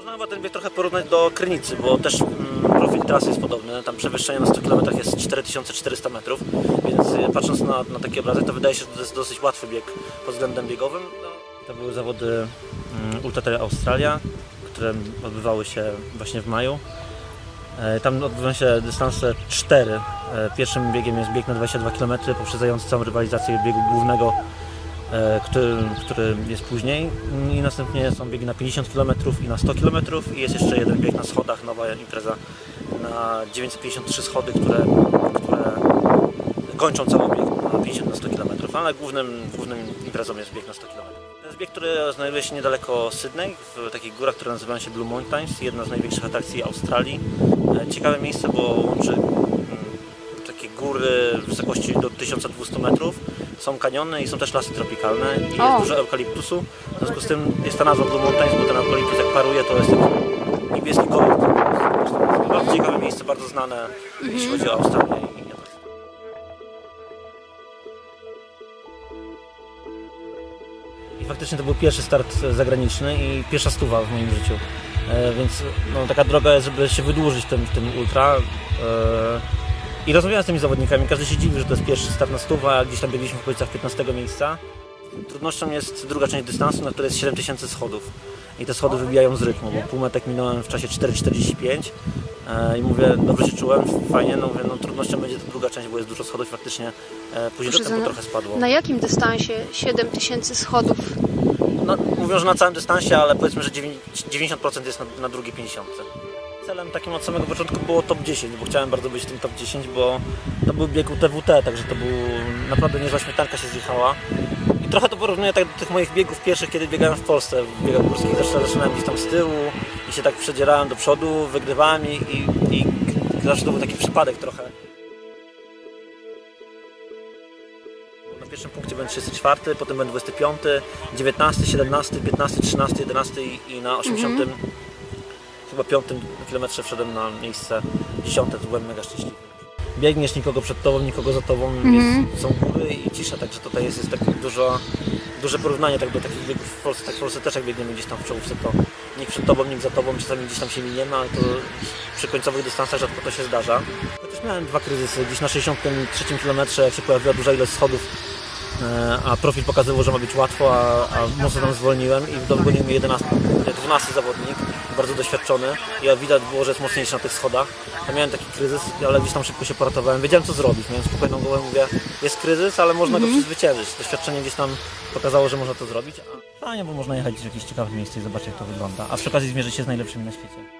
Można chyba ten bieg trochę porównać do Krynicy, bo też mm, profil trasy jest podobny. Tam przewyższenie na 100 km jest 4400 metrów, więc y, patrząc na, na taki obrazek, to wydaje się, że to jest dosyć łatwy bieg pod względem biegowym. No, to były zawody mm, Ultra Trail Australia, które odbywały się właśnie w maju. E, Tam odbywają się dystanse 4. E, Pierwszym biegiem jest bieg na 22 km, poprzedzający całą rywalizację biegu głównego, który, który jest później. I następnie są biegi na 50 km i na 100 km i jest jeszcze jeden bieg na schodach, nowa impreza na 953 schody, które, które kończą cały bieg na 50 na 100 km, ale głównym, głównym imprezą jest bieg na 100 km. To jest bieg, który znajduje się niedaleko Sydney, w takich górach, które nazywają się Blue Mountains, jedna z największych atrakcji Australii. E, Ciekawe miejsce, bo łączy góry w wysokości do 1200 metrów, są kaniony i są też lasy tropikalne i jest O. dużo eukaliptusu. W związku z tym jest ta nazwa Blue Mountains, bo ten eukaliptus jak paruje to jest taki niebieski kolor. Bardzo ciekawe miejsce, bardzo znane jeśli chodzi o Australię i nie tylko. I faktycznie to był pierwszy start zagraniczny i pierwsza stuwa w moim życiu. E, więc no, taka droga jest, żeby się wydłużyć w tym, w tym ultra. E, I rozmawiałem z tymi zawodnikami, każdy się dziwi, że to jest pierwszy start na stuwa, a gdzieś tam biegliśmy w okolicach 15 miejsca. Trudnością jest druga część dystansu, na której jest 7000 schodów. I te schody wybijają z rytmu, bo półmetek minąłem w czasie 4,45 e, i mówię, dobrze się czułem, fajnie, no mówię, no trudnością będzie ta druga część, bo jest dużo schodów i faktycznie e, później to Proszę tempo za- trochę spadło. Na jakim dystansie 7000 schodów? No, mówią, że na całym dystansie, ale powiedzmy, że 9 90% jest na, na drugiej 50. Celem takim od samego początku było top 10, bo chciałem bardzo być w tym top 10, bo to był bieg UTWT, także to był naprawdę niezła śmietanka się zjechała. I trochę to porównuję tak do tych moich biegów pierwszych, kiedy biegałem w Polsce, w biegach górskich. Zaczynałem, zaczynałem gdzieś tam z tyłu i się tak przedzierałem do przodu, wygrywałem i, i, i zawsze to był taki przypadek trochę. Na pierwszym punkcie byłem 34, potem byłem 25, 19, 17, 15, 13, 11 i- i na 80 chyba 5 kilometrze wszedłem na miejsce 10, to byłem mega szczęśliwy. Biegniesz nikogo przed tobą, nikogo za tobą, jest, są góry i cisza, także tutaj jest, jest tak dużo, duże porównanie tak do takich biegów w Polsce, tak w Polsce też jak biegniemy gdzieś tam w czołówce, to nikt przed tobą, nikt za tobą, czasami gdzieś tam się miniemy, ale to przy końcowych dystansach rzadko to się zdarza. Chociaż miałem dwa kryzysy, gdzieś na 63 kilometrze, jak się pojawiła duża ilość schodów, a profil pokazywał, że ma być łatwo, a, a mocno tam zwolniłem i dogonił mnie 11, nie, 12 zawodnik, bardzo doświadczony i ja widać było, że jest mocniejszy na tych schodach. Ja miałem taki kryzys, ale gdzieś tam szybko się poratowałem, wiedziałem co zrobić, miałem spokojną głowę, mówię, jest kryzys, ale można go przezwyciężyć. Doświadczenie gdzieś tam pokazało, że można to zrobić, a fajnie, bo można jechać w jakieś ciekawe miejsce i zobaczyć jak to wygląda, a przy okazji zmierzyć się z najlepszymi na świecie.